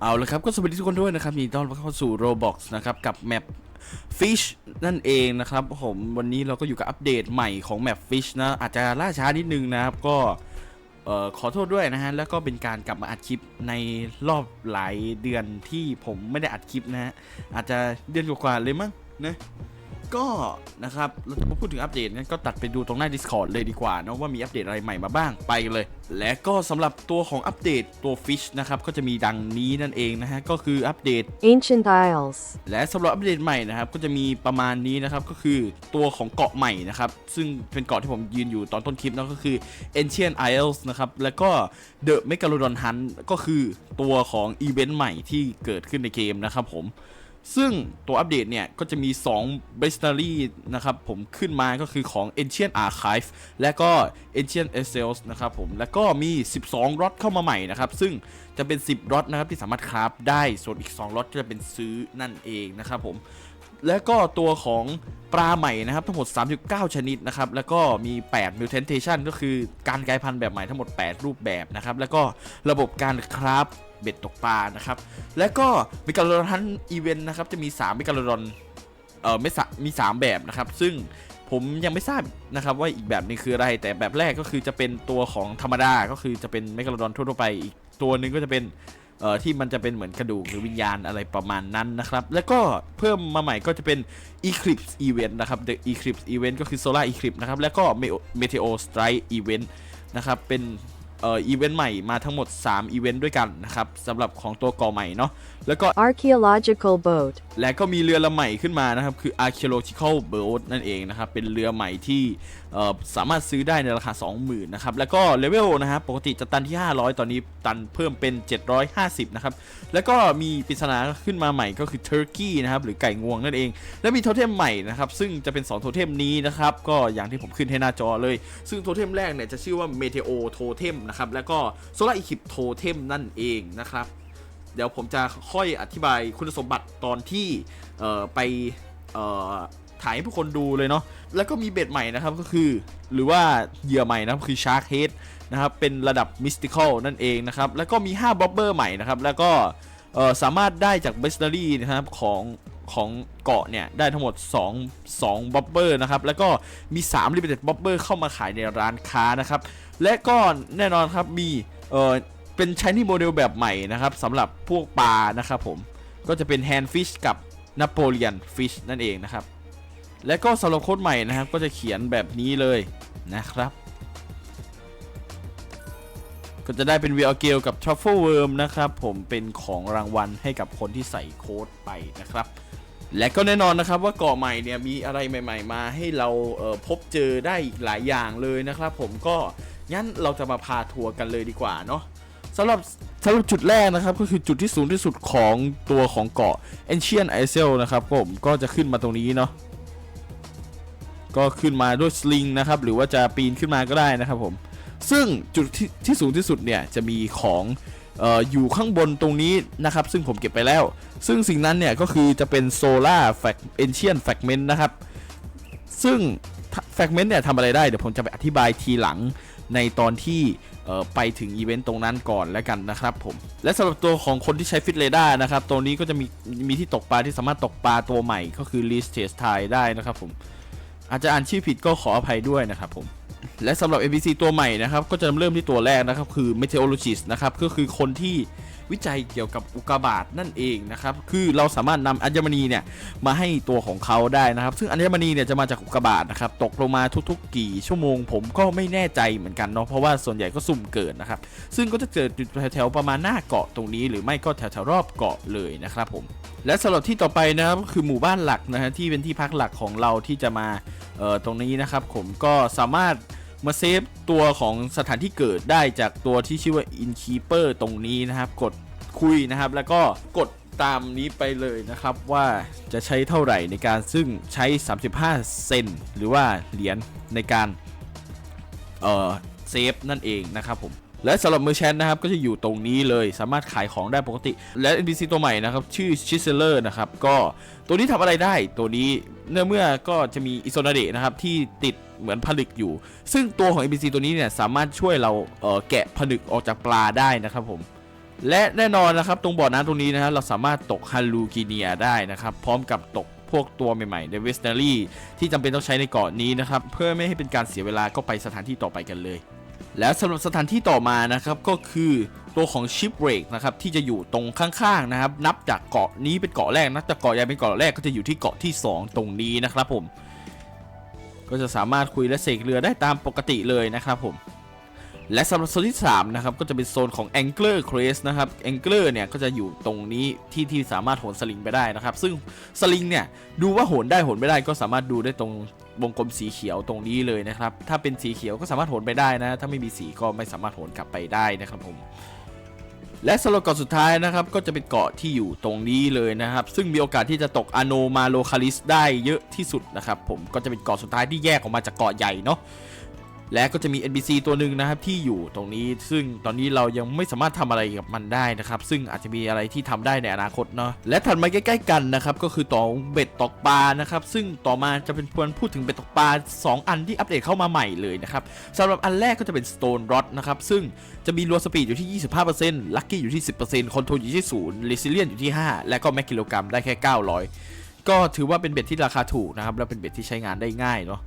เอาละครับก็สวัสดีทุกคนด้วยนะครับยินดีต้อนรับเข้าสู่ Roblox นะครับ กับแมป Fish นั่นเองนะครับผมวันนี้เราก็อยู่กับอัปเดตใหม่ของแมป Fish นะ อาจจะล่าช้านิดนึงนะครับ ก็ขอโทษด้วยนะฮะ แล้วก็เป็นการกลับมาอัดคลิปในรอบหลายเดือนที่ผมไม่ได้อัดคลิปนะฮะ อาจจะเดือนกว่าๆเลยมั้งนะ ก็นะครับเราจะมาพูดถึงอัปเดตงั้นก็ตัดไปดูตรงหน้า Discord เลยดีกว่านะว่ามีอัปเดตอะไรใหม่มาบ้างไปกันเลย และก็สำหรับตัวของอัปเดตตัว Fish นะครับ ก็จะมีดังนี้นั่นเองนะฮะ ก็คืออัปเดต Ancient Isles. และสำหรับอัปเดตใหม่นะครับ ก็จะมีประมาณนี้นะครับ ก็คือตัวของเกาะใหม่นะครับ ซึ่งเป็นเกาะที่ผมยืนอยู่ตอนต้นคลิปนั่นก็คือ Ancient Isles นะครับ แล้วก็ The Megalodon Hunt ก็คือตัวของอีเวนต์ใหม่ที่เกิดขึ้นในเกมนะครับผม ซึ่งตัวอัปเดตเนี่ย ก็จะมี 2 b e s t a r y นะครับผมขึ้นมาก็คือของ Ancient Archive และก็ Ancient e s s e l s นะครับผม แล้วก็มี 12รถเข้ามาใหม่นะครับ ซึ่งจะเป็น 10รถนะครับที่สามารถคราฟได้ส่วนอีก 2รถก็จะเป็นซื้อนั่นเองนะครับผม แล้วก็ตัวของปลาใหม่นะครับ ทั้งหมด 39 ชนิดนะครับ แล้วก็มี 8 mutation ก็คือการกลายพันธุ์แบบใหม่ทั้งหมด 8 รูปแบบนะครับ แล้วก็ระบบการคราฟ เบ็ดตกปลานะครับ แล้วก็มิกาโลดอนอีเวนต์นะครับจะมี3มิกาโลดอนเอ่อไม่สมี 3 แบบนะครับ ซึ่งผมยังไม่ทราบนะครับว่าอีกแบบนึงคืออะไร แต่แบบแรกก็คือจะเป็นตัวของธรรมดาก็คือจะเป็นเมกาโลดอนทั่วไปอีกตัวหนึ่งก็จะเป็นเอ่อที่มันจะเป็นเหมือนกระดูกหรือวิญญาณอะไรประมาณนั้นนะครับ แล้วก็เพิ่มมาใหม่ก็จะเป็น Eclipse Event นะครับ The Eclipse Event ก็คือ Solar Eclipse นะครับ แล้วก็ Meteor Strike Event นะครับ เป็น เอ่ออีเวนต์ใหม่มาทั้งหมด 3 อีเวนต์ด้วยกันนะครับสำหรับของตัวก่อใหม่เนาะแล้วก็ Archaeological boat. และก็มีเรือลำใหม่ขึ้นมานะครับ คือ archaeological boat นั่นเองนะครับ เป็นเรือใหม่ที่เอ่อสามารถซื้อได้ในราคา 20,000นะครับแล้วก็เลเวลนะครับปกติจะตันที่ 500 ตอนนี้ตันเพิ่มเป็น 750นะครับแล้วก็มีปริศนาขึ้นมาใหม่ก็คือ turkey นะครับหรือไก่งวงนั่นเอง แล้วมีโทเทมใหม่นะครับซึ่งจะเป็น 2 โทเทมนี้นะครับก็อย่างที่ผมขึ้นให้หน้าจอเลย ซึ่งโทเทมแรกเนี่ยจะชื่อว่า meteor totem นะครับแล้วก็ solar eclipse totem นั่นเองนะครับเดี๋ยวผมจะค่อยอธิบายคุณสมบัติตอนที่ไป ถ่ายให้ผู้คนดูเลยเนาะแล้วก็มีเบ็ดใหม่นะครับก็คือ หรือว่าเหยื่อใหม่นะครับคือ Shark Head นะครับเป็นระดับ Mystical นั่นเองนะครับแล้วก็มี5 b o b b e r ใหม่นะครับแล้วก็สามารถได้จาก b e s t a r y นะครับของของเกาะเนี่ยได้ทั้งหมด 2 2 b o b b e r นะครับแล้วก็มี3 Limited b o b b e r เข้ามาขายในร้านค้านะครับและก็แน่นอนครับมีเออเป็นช h นี่โมเดลแบบใหม่นะครับสำหรับพวกปลานะครับผมก็จะเป็นแฮนด์ฟิชกับนโปเลียนฟิชนั่นเองนะครับ และก็สำหรับโค้ดใหม่นะครับ ก็จะเขียนแบบนี้เลยนะครับ ก็จะได้เป็นวีอเกลกับทรัฟเฟิลเวิร์มนะครับ ผมเป็นของรางวัลให้กับคนที่ใส่โค้ดไปนะครับ และก็แน่นอนนะครับว่าเกาะใหม่เนี่ยมีอะไรใหม่ ๆ มาให้เราเพบเจอได้อีกหลายอย่างเลยนะครับ ผมก็งั้นเราจะมาพาทัวร์กันเลยดีกว่าเนาะสำหรับสำหรับจุดแรกนะครับก็คือจุดที่สูงที่สุดของตัวของเกาะ Ancient i s l นะครับผมก็จะขึ้นมาตรงนี้เนาะ ก็ขึ้นมาด้วยสลิงนะครับหรือว่าจะปีนขึ้นมาก็ได้นะครับผมซึ่งจุดที่ที่สูงที่สุดเนี่ยจะมีของอออยู่ข้างบนตรงนี้นะครับ ซึ่งผมเก็บไปแล้ว ซึ่งสิ่งนั้นเนี่ยก็คือจะเป็น Solar Frag Ancient Fragment นะครับ ซึ่งแฟกเมนต์เนี่ยทำอะไรได้ เดี๋ยวผมจะไปอธิบายทีหลังในตอนที่ไปถึงอีเวนต์ตรงนั้นก่อนแล้วกันนะครับผม และสำหรับตัวของคนที่ใช้ฟิตเรดาร์นะครับ ตัวนี้ก็จะมีมีที่ตกปลาที่สามารถตกปลาตัวใหม่ก็คือ l e a s t e s t i ได้นะครับผม อาจจะอ่านชื่อผิดก็ขออภัยด้วยนะครับผม และสำหรับ NPC ตัวใหม่นะครับ ก็จะเริ่มที่ตัวแรกนะครับ คือ Meteorologist นะครับ ก็คือคนที่ วิจัยเกี่ยวกับอุกกาบาตนั่นเองนะครับคือเราสามารถนำอัญมณีเนี่ยมาให้ตัวของเขาได้นะครับ ซึ่งอัญมณีเนี่ยจะมาจากอุกกาบาตนะครับตกลงมาทุกๆ กี่ชั่วโมง ผมก็ไม่แน่ใจเหมือนกันเนาะเพราะว่าส่วนใหญ่ก็สุ่มเกิดนะครับซึ่งก็จะเกิดอแถวๆประมาณหน้าเกาะตรงนี้ หรือไม่ก็แถวๆรอบเกาะเลยนะครับผมและสำหรับที่ต่อไปนะครับคือหมู่บ้านหลักนะฮะที่เป็นที่พักหลักของเราที่จะมาเอ่อตรงนี้นะครับผมก็สามารถมาเซฟตัวของสถานที่เกิดได้จากตัวที่ชื่อว่า Inkeeper ตรงนี้นะครับ กด คุยนะครับ แล้วก็กดตามนี้ไปเลยนะครับว่าจะใช้เท่าไหร่ในการซึ่งใช้ 35 เซนหรือว่าเหรียญในการเออเซฟนั่นเองนะครับผมและสำหรับมือแชนนะครับก็จะอยู่ตรงนี้เลยสามารถขายของได้ปกติ และ NPC ตัวใหม่นะครับ ชื่อชิเซเลอร์นะครับก็ตัวนี้ทำอะไรได้ตัวนี้เนื่อเมื่อก็จะมีอิโซนาเดะนะครับที่ติดเหมือนผลึกอยู่ ซึ่งตัวของ NPC ตัวนี้เนี่ยสามารถช่วยเราเออแกะผลึกออกจากปลาได้นะครับผม และแน่นอนนะครับตรงบ่อน้ำตรงนี้นะครับเราสามารถตกฮัลลูกิเนียได้นะครับ พร้อมกับตกพวกตัวใหม่ๆในเวสเนอรี่ที่จำเป็นต้องใช้ในเกาะนี้นะครับ เพื่อไม่ให้เป็นการเสียเวลาก็ไปสถานที่ต่อไปกันเลย แล้วสำหรับสถานที่ต่อมานะครับก็คือตัวของชิปเรกนะครับที่จะอยู่ตรงข้างๆนะครับ นับจากเกาะนี้เป็นเกาะแรกนับจากเกาะใหญ่เป็นเกาะแรกก็จะอยู่ที่เกาะที่ 2 ตรงนี้นะครับผม ก็จะสามารถคุยและเสกเรือได้ตามปกติเลยนะครับผม และสำหรับโซนที่3นะครับก็จะเป็นโซนของ Angler Crest นะครับ Angler เนี่ยก็จะอยู่ตรงนี้ที่ที่สามารถโหนสลิงไปได้นะครับ ซึ่งสลิงเนี่ยดูว่าโหนได้โหนไม่ได้ก็สามารถดูได้ตรงวงกลมสีเขียวตรงนี้เลยนะครับ ถ้าเป็นสีเขียวก็สามารถโหนไปได้นะ ถ้าไม่มีสีก็ไม่สามารถโหนกลับไปได้นะครับผมและสำหรับเกาะสุดท้ายนะครับก็จะเป็นเกาะที่อยู่ตรงนี้เลยนะครับ ซึ่งมีโอกาสที่จะตกอโนมาโลคาลิสได้เยอะที่สุดนะครับผมก็จะเป็นเกาะสุดท้ายที่แยกออกมาจากเกาะใหญ่เนาะ และก็จะมี NPC ตัวหนึ่งนะครับที่อยู่ตรงนี้ซึ่งตอนนี้เรายังไม่สามารถทำอะไรกับมันได้นะครับ ซึ่งอาจจะมีอะไรที่ทำได้ในอนาคตเนาะและถัดมาใกล้ ๆ กันนะครับก็คือต่อเบ็ดตกปลานะครับซึ่งต่อมาจะเป็นควรพูดถึงเบ็ดตกปลา2 อันที่อัปเดตเข้ามาใหม่เลยนะครับสำหรับอันแรกก็จะเป็น Stone Rod นะครับซึ่งจะมีรัวสปีดอยู่ที่ 25% Lucky อยู่ที่ 10%คอนโทรลอยู่ที่0 Resilient อยู่ที่ 5 และก็แมกกิโลกรัมได้แค่ 900 ก็ถือว่าเป็นเบ็ดที่ราคาถูกนะครับและเป็นเบ็ดที่ใช้งานได้ง่ายเนาะ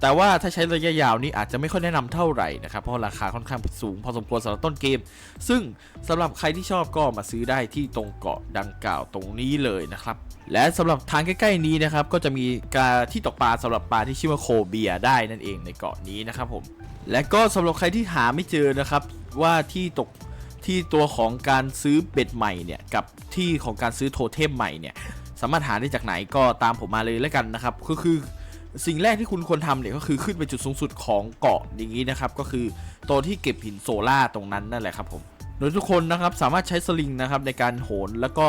แต่ว่าถ้าใช้ระยะยาวนี่อาจจะไม่ค่อยแนะนำเท่าไหร่นะครับ เพราะราคาค่อนข้างสูงพอสมควรสำหรับต้นเกม ซึ่งสำหรับใครที่ชอบก็มาซื้อได้ที่ตรงเกาะดังกล่าวตรงนี้เลยนะครับ และสำหรับทางใกล้ๆนี้นะครับก็จะมีการที่ตกปลาสำหรับปลาที่ชื่อว่าโคเบียได้นั่นเองในเกาะนี้นะครับผมและก็สำหรับใครที่หาไม่เจอนะครับว่าที่ตกที่ตัวของการซื้อเบ็ดใหม่เนี่ยกับที่ของการซื้อโทเทมใหม่เนี่ยสามารถหาได้จากไหนก็ตามผมมาเลยแล้วกันนะครับก็คือ สิ่งแรกที่คุณควรทำเนี่ยก็คือขึ้นไปจุดสูงสุดของเกาะอย่างนี้นะครับ ก็คือตัวที่เก็บหินโซล่าตรงนั้นนั่นแหละครับผมโดยทุกคนนะครับสามารถใช้สลิงนะครับในการโหนแล้วก็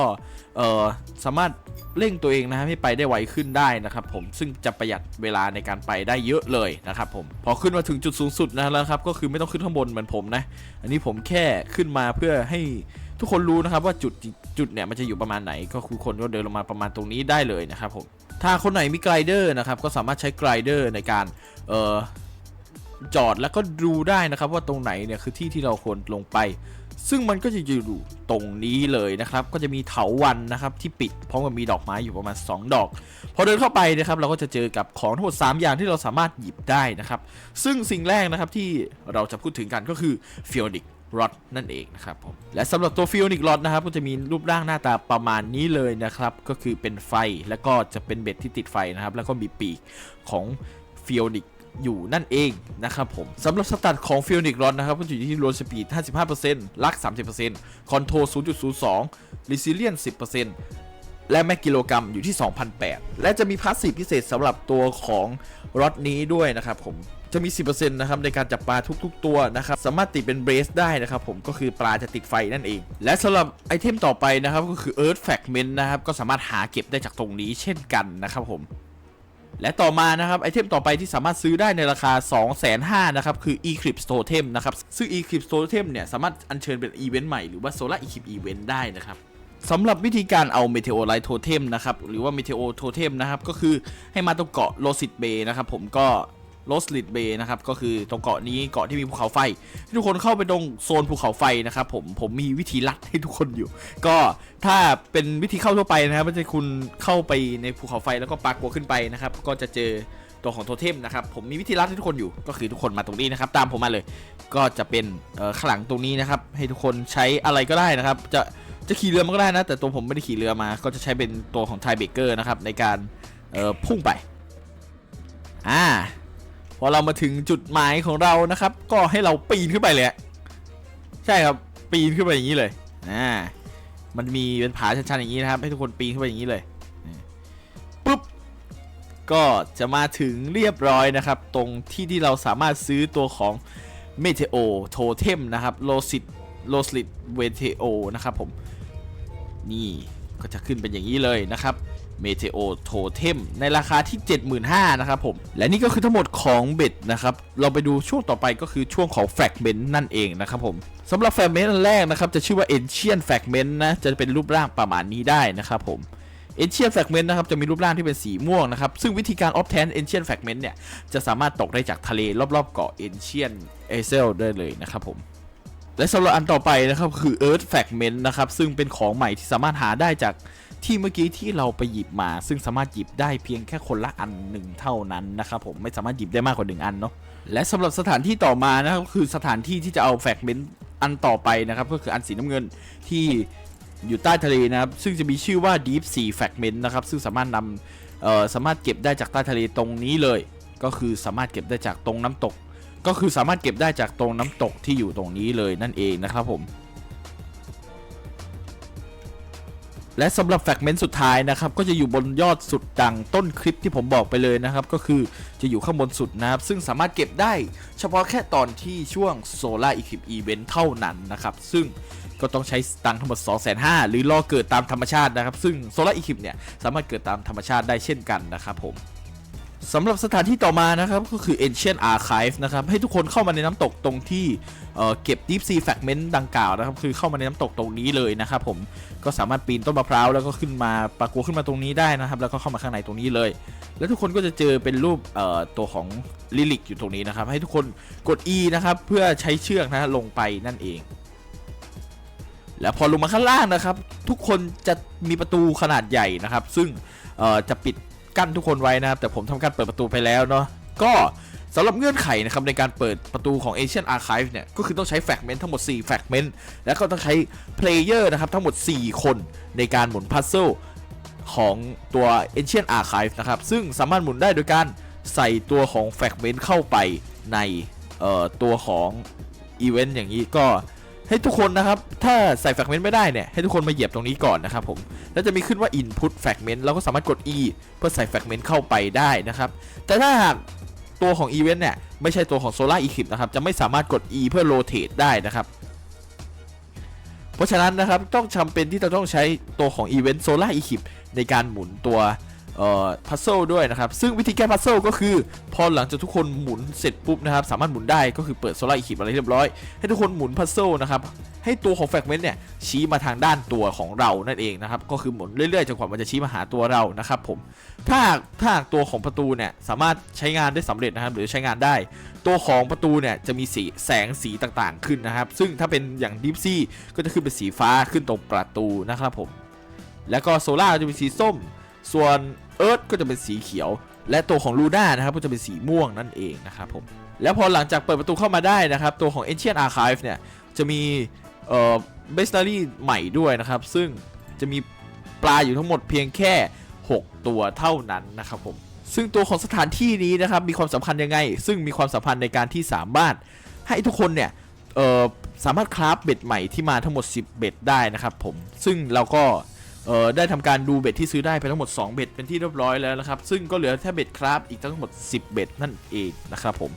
สามารถเร่งตัวเองนะครับให้ไปได้ไวขึ้นได้นะครับผมซึ่งจะประหยัดเวลาในการไปได้เยอะเลยนะครับผมพอขึ้นมาถึงจุดสูงสุดนะแล้วครับก็คือไม่ต้องขึ้นข้างบนเหมือนผมนะอันนี้ผมแค่ขึ้นมาเพื่อให้ทุกคนรู้นะครับว่าจุดจุดเนี่ยมันจะอยู่ประมาณไหน ก็คือคนก็เดินลงมาประมาณตรงนี้ได้เลยนะครับผม ถ้าคนไหนมีไกลเดอร์นะครับ ก็สามารถใช้ไกลเดอร์ในการเอ่อจอดแล้วก็ดูได้นะครับว่าตรงไหนเนี่ยคือที่ที่เราควรลงไป ซึ่งมันก็จะอยู่ตรงนี้เลยนะครับ ก็จะมีเถาวันนะครับที่ปิดพร้อมกับมีดอกไม้อยู่ประมาณ 2 ดอก พอเดินเข้าไปนะครับเราก็จะเจอกับของทั้งหมด3อย่างที่เราสามารถหยิบได้นะครับ ซึ่งสิ่งแรกนะครับที่เราจะพูดถึงกันก็คือฟิโอนิก รอดนั่นเองนะครับผมและสำหรับตัวฟิโอนิกรอดนะครับก็จะมีรูปร่างหน้าตาประมาณนี้เลยนะครับ ก็คือเป็นไฟแล้วก็จะเป็นเบ็ดที่ติดไฟนะครับ แล้วก็มีปีกของฟิโอนิกอยู่นั่นเองนะครับผมสำหรับสตัดของฟิลนิกรอนนะครับก็อยู่ที่โรสปีด 55%ลัก 30%คอนโทร0.02 r e s i l i e n 10%และแมกกิโลกรัมอยู่ที่ 2,008 และจะมีพาสซีฟพิเศษสำหรับตัวของรถนี้ด้วยนะครับผม จะมี 10%นะครับในการจับปลาทุก ๆ ตัวนะครับสามารถติดเป็นเบรสได้นะครับผมก็คือปลาจะติดไฟนั่นเอง และสำหรับไอเทมต่อไปนะครับก็คือ Earth Fragment นะครับก็สามารถหาเก็บได้จากตรงนี้เช่นกันนะครับผมและต่อมานะครับไอเทมต่อไปที่สามารถซื้อได้ในราคา 2 5 0 0 0นะครับคือ Eclipse Totem นะครับซึ่ง Eclipse Totem เนี่ยสามารถอัญเชิญเป็นอีเวนต์ใหม่หรือว่า Solar Eclipse Event ได้นะครับสำหรับวิธีการเอา Meteorite Totem นะครับหรือว่า Meteor Totem นะครับก็คือให้มาตรงเกาะ Rosit Bay นะครับผมก็ โรสลิดเบย์นะครับก็คือตรงเกาะนี้เกาะที่มีภูเขาไฟ ทุกคนเข้าไปตรงโซนภูเขาไฟนะครับผมผมมีวิธีลัดให้ทุกคนอยู่ ก็ถ้าเป็นวิธีเข้าทั่วไปนะครับมันจะคุณเข้าไปในภูเขาไฟแล้วก็ปากกัวขึ้นไปนะครับก็จะเจอตัวของโทเทมนะครับผมมีวิธีลัดให้ทุกคนอยู่ก็คือทุกคนมาตรงนี้นะครับตามผมมาเลย ก็จะเป็นข้างหลังตรงนี้นะครับให้ทุกคนใช้อะไรก็ได้นะครับ จะจะขี่เรือมันก็ได้นะ แต่ตัวผมไม่ได้ขี่เรือมา ก็จะใช้เป็นตัวของไทเบเกอร์นะครับในการพุ่งไปอ่า พอเรามาถึงจุดหมายของเรานะครับ ก็ให้เราปีนขึ้นไปเลยใช่ครับปีนขึ้นไปอย่างนี้เลยอ่ามันมีเป็นผาชันๆอย่างนี้นะครับ ให้ทุกคนปีนขึ้นไปอย่างนี้เลยปุ๊บก็จะมาถึงเรียบร้อยนะครับ ตรงที่ที่เราสามารถซื้อตัวของ m e t e o Totem นะครับ l o s i t l o s i t v e t e o นะครับผมนี่ก็จะขึ้นเป็นอย่างนี้เลยนะครับ เมเทโอโทเทมในราคาที่ 75,000นะครับผมและนี่ก็คือทั้งหมดของเบ็ดนะครับเราไปดูช่วงต่อไปก็คือช่วงของแฟกเมนต์นั่นเองนะครับผมสำหรับแฟกเมนต์อันแรกนะครับจะชื่อว่า Ancient Fragment นะจะเป็นรูปร่างประมาณนี้ได้นะครับผม Ancient Fragment นะครับจะมีรูปร่างที่เป็นสีม่วงนะครับ ซึ่งวิธีการ obtain Ancient Fragment เนี่ย จะสามารถตกได้จากทะเลรอบๆเกาะ Ancient a z e l ได้เลยนะครับผม และสำหรับอันต่อไปนะครับ คือ Earth Fragment นะครับ ซึ่งเป็นของใหม่ที่สามารถหาได้จาก ที่เมื่อกี้ที่เราไปหยิบมา ซึ่งสามารถหยิบได้เพียงแค่คนละอันหนึ่งเท่านั้นนะครับผมไม่สามารถหยิบได้มากกว่าหนึ่งอันเนาะและสำหรับสถานที่ต่อมานะครับคือสถานที่ที่จะเอาแฟกเมนต์อันต่อไปนะครับก็คืออันสีน้ำเงินที่อยู่ใต้ทะเลนะครับซึ่งจะมีชื่อว่า Deep Sea Fragment นะครับซึ่งสามารถนำเอ่อสามารถเก็บได้จากใต้ทะเลตรงนี้เลย ก็คือสามารถเก็บได้จากตรงน้ำตก ก็คือสามารถเก็บได้จากตรงน้ำตกที่อยู่ตรงนี้เลยนั่นเองนะครับผม และสำหรับแฟกเมนต์สุดท้ายนะครับก็จะอยู่บนยอดสุดดังต้นคลิปที่ผมบอกไปเลยนะครับ ก็คือจะอยู่ข้างบนสุดนะครับ ซึ่งสามารถเก็บได้เฉพาะแค่ตอนที่ช่วง Solar Eclipse Event เท่านั้นนะครับ ซึ่งก็ต้องใช้ตังทั้งหมด 2 5 0 0 0หรือรอเกิดตามธรรมชาตินะครับ ซึ่ง Solar Eclipse เนี่ยสามารถเกิดตามธรรมชาติได้เช่นกันนะครับผม สำหรับสถานที่ต่อมานะครับก็คือ Ancient Archive นะครับให้ทุกคนเข้ามาในน้ำตกตรงที่เเก็บ Deep Sea Fragment ดังกล่าวนะครับคือเข้ามาในน้ำตกตรงนี้เลยนะครับผมก็สามารถปีนต้นมะพร้าวแล้วก็ขึ้นมาปรากฏขึ้นมาตรงนี้ได้นะครับ แล้วก็เข้ามาข้างในตรงนี้เลย แล้วทุกคนก็จะเจอเป็นรูปตัวของลิลิกอยู่ตรงนี้นะครับ ให้ทุกคนกด E นะครับเพื่อใช้เชือกนะลงไปนั่นเอง แล้วพอลงมาข้างล่างนะครับ ทุกคนจะมีประตูขนาดใหญ่นะครับ ซึ่งจะปิด กั้นทุกคนไว้นะครับ แต่ผมทำการเปิดประตูไปแล้วเนาะก็สำหรับเงื่อนไขนะครับในการเปิดประตูของ Ancient Archive เนี่ย ก็คือต้องใช้แฟกเมนต์ทั้งหมด 4 แฟกเมนต์แล้วก็ต้องใช้เพลเยอร์นะครับ ทั้งหมด 4 คนในการหมุนพัซเซิลของตัว Ancient Archive นะครับ ซึ่งสามารถหมุนได้โดยการใส่ตัวของแฟกเมนต์เข้าไปในตัวของอีเวนต์อย่างนี้ก็ ให้ทุกคนนะครับ ถ้าใส่แฟกเมนต์ไม่ได้เนี่ย ให้ทุกคนมาเหยียบตรงนี้ก่อนนะครับผม แล้วจะมีขึ้นว่า input fragment เราก็สามารถกด e เพื่อใส่แฟกเมนต์เข้าไปได้นะครับ แต่ถ้าหากตัวของ event เนี่ย ไม่ใช่ตัวของ solar eclipse นะครับ จะไม่สามารถกด e เพื่อ rotate ได้นะครับ เพราะฉะนั้นนะครับ ต้องจำเป็นที่จะต้องใช้ตัวของ event solar eclipse ในการหมุนตัว เอ่อพัซเซิลด้วยนะครับ ซึ่งวิธีแก้พัซเซิลก็คือ พอหลังจากทุกคนหมุนเสร็จปุ๊บนะครับ สามารถหมุนได้ก็คือเปิดโซล่าอีคิปอะไรเรียบร้อย ให้ทุกคนหมุนพัซเซิลนะครับ ให้ตัวของแฟกเมนต์เนี่ย ชี้มาทางด้านตัวของเรานั่นเองนะครับ ก็คือหมุนเรื่อยๆจนกว่ามันจะชี้มาหาตัวเรานะครับผมถ้าถ้าตัวของประตูเนี่ยสามารถใช้งานได้สำเร็จนะครับหรือใช้งานได้ ตัวของประตูเนี่ยจะมีสีแสงสีต่างๆขึ้นนะครับ ซึ่งถ้าเป็นอย่างดิฟซี่ก็จะขึ้นเป็นสีฟ้าขึ้นตรงประตูนะครับผมแล้วก็โซล่าจะเป็นสีส้ม ส่วน เอิร์ธก็จะเป็นสีเขียว และตัวของลูน่านะครับก็จะเป็นสีม่วงนั่นเองนะครับผมแล้วพอหลังจากเปิดประตูเข้ามาได้นะครับ ตัวของ Ancient Archive เนี่ย จะมีเอ่อเบสนารี่ใหม่ด้วยนะครับ ซึ่งจะมีปลาอยู่ทั้งหมดเพียงแค่ 6 ตัวเท่านั้นนะครับผมซึ่งตัวของสถานที่นี้นะครับมีความสำคัญยังไง ซึ่งมีความสัมพันธ์ในการที่สามารถให้ทุกคนเนี่ยเอ่อสามารถคราฟเบ็ดใหม่ที่มาทั้งหมด 10 เบ็ดได้นะครับผมซึ่งเราก็ เอ่อได้ทำการดูเบ็ดที่ซื้อได้ไปทั้งหมด 2 เบ็ดเป็นที่เรียบร้อยแล้วนะครับ ซึ่งก็เหลือแค่เบ็ดครับอีกทั้งหมด 10 เบ็ดนั่นเองนะครับผม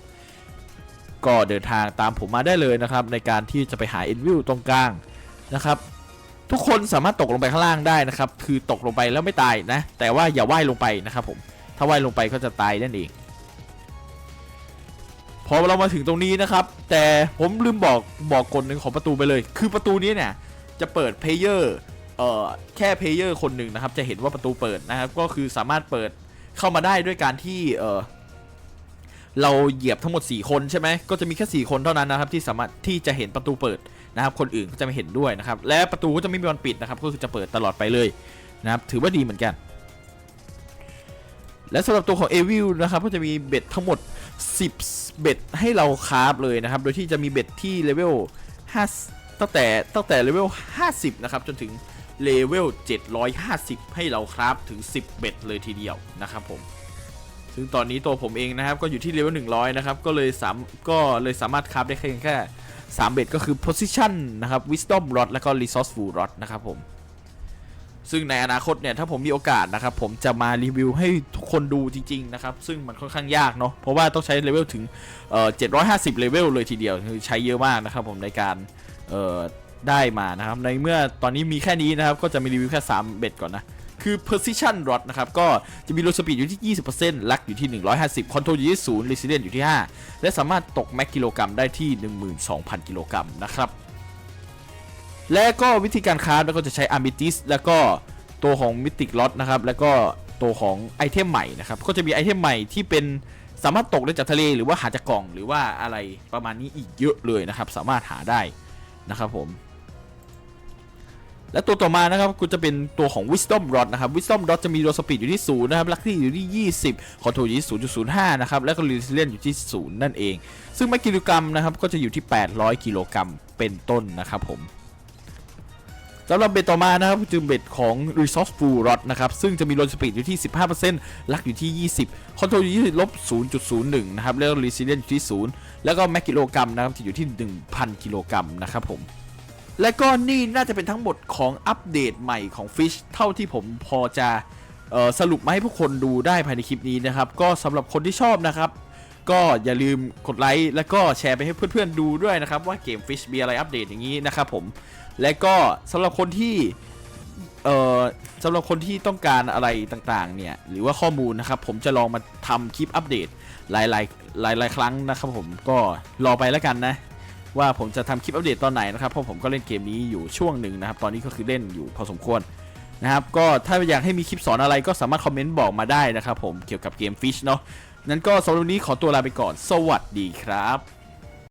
ก็เดินทางตามผมมาได้เลยนะครับ ในการที่จะไปหาเอ็นวิวตรงกลางนะครับ ทุกคนสามารถตกลงไปข้างล่างได้นะครับ คือตกลงไปแล้วไม่ตายนะ แต่ว่าอย่าว่ายลงไปนะครับผมถ้าว่ายลงไปก็จะตายนั่นเองพอเรามาถึงตรงนี้นะครับ แต่ผมลืมบอกบอกกฎหนึ่งของประตูไปเลย คือประตูนี้เนี่ยจะเปิดเพลเยอร์ ออแค่เพลเยอร์คนหนึ่งนะครับ จะเห็นว่าประตูเปิดนะครับ ก็คือสามารถเปิดเข้ามาได้ด้วยการที่เออเราเหยียบทั้งหมด 4 คนใช่ไหมก็จะมีแค่ 4 คนเท่านั้นนะครับ ที่สามารถที่จะเห็นประตูเปิดนะครับ คนอื่นก็จะไม่เห็นด้วยนะครับ และประตูก็จะไม่มีวันปิดนะครับ ก็คือจะเปิดตลอดไปเลยนะครับ ถือว่าดีเหมือนกัน และสำหรับตัวของเอวิลนะครับ ก็จะมีเบ็ดทั้งหมด 10 เบ็ดให้เราคราฟเลยนะครับ โดยที่จะมีเบ็ดที่เลเวล5ตั้งแต่ตั้งแต่เลเวล50 นะครับ จนถึง เลเวล 750 ให้เราคราฟถึง 10 เบ็ดเลยทีเดียวนะครับผม ซึ่งตอนนี้ตัวผมเองนะครับ ก็อยู่ที่เลเวล 100 นะครับ ก็เลยสามก็เลยสามารถคราฟได้แค่แค่ 3 เบ็ดก็คือ position นะครับ wisdom rod แล้วก็ resourceful rod นะครับผม ซึ่งในอนาคตเนี่ย ถ้าผมมีโอกาสนะครับ ผมจะมารีวิวให้ทุกคนดูจริง ๆ นะครับ ซึ่งมันค่อนข้างยากเนาะ เพราะว่าต้องใช้เลเวลถึงเอ่อ750 เลเวลเลยทีเดียว คือใช้เยอะมากนะครับผมในการเอ่อ ได้มานะครับ ในเมื่อตอนนี้มีแค่นี้นะครับ ก็จะมีรีวิวแค่ 3 เบ็ดก่อนนะ คือ precision rod นะครับ ก็จะมี low speed อยู่ที่ 20%ลักอยู่ที่ 150 control อยู่ที่0 resilience อยู่ที่ 5 และสามารถตกแม็กกิโลกรัมได้ที่ 12,000 กิโลกรัมนะครับ และก็วิธีการคราฟแล้วก็จะใช้อาร์มิติสแล้วก็ตัวของมิติกล็อตนะครับ แล้วก็ตัวของไอเทมใหม่นะครับ ก็จะมีไอเทมใหม่ที่เป็นสามารถตกได้จากทะเลหรือว่าหาจากกล่องหรือว่าอะไรประมาณนี้อีกเยอะเลยนะครับ สามารถหาได้นะครับผม และตัวต่อมานะครับก็จะเป็นตัวของ Wisdom Rod นะครับ Wisdom Rod จะมีโรสปีดอยู่ที่0นะครับ Lucky อยู่ที่ 20 คอนโทรอยู่ที่ 0.05 นะครับ แล้วก็ Resilience อยู่ที่ 0 นั่นเอง ซึ่งไม่กิโลกรัมนะครับก็จะอยู่ที่ 800 กิโลกรัมเป็นต้นนะครับผมสำหรับเบ็ดต่อมานะครับคือเบ็ดของ Resourceful Rod นะครับ ซึ่งจะมีโรสปีดอยู่ที่ 15%ลักอยู่ที่ 20 คอนโทรอยู่ที่ลบ 0.01 นะครับ แล้วก็ Resilience อยู่ที่ 0 แล้วก็แมกกิโลกรัมนะครับจะอยู่ที่ 1,000 กิโลกรัมนะครับผม และก็นี่น่าจะเป็นทั้งหมดของอัปเดตใหม่ของ Fish เท่าที่ผมพอจะออสรุปมาให้ผู้คนดูได้ภายในคลิปนี้นะครับ ก็สำหรับคนที่ชอบนะครับ ก็อย่าลืมกดไลค์แล้วก็แชร์ไปให้เพื่อนๆดูด้วยนะครับ ว่าเกม Fish มีอะไรอัปเดตอย่างนี้นะครับผม และก็สำหรับคนที่เอ่อสำหรับคนที่ต้องการอะไรต่างๆเนี่ยหรือว่าข้อมูลนะครับ ผมจะลองมาทำคลิปอัปเดตหลายๆหลายๆครั้งนะครับผมก็รอไปแล้วกันนะ ว่าผมจะทำคลิปอัปเดตตอนไหนนะครับเพราะผมก็เล่นเกมนี้อยู่ช่วงหนึ่งนะครับ ตอนนี้ก็คือเล่นอยู่พอสมควรนะครับก็ถ้าอยากให้มีคลิปสอนอะไรก็สามารถคอมเมนต์บอกมาได้นะครับผมเกี่ยวกับเกมฟิชเนาะนั้นก็สำหรับวันนี้ขอตัวลาไปก่อน สวัสดีครับ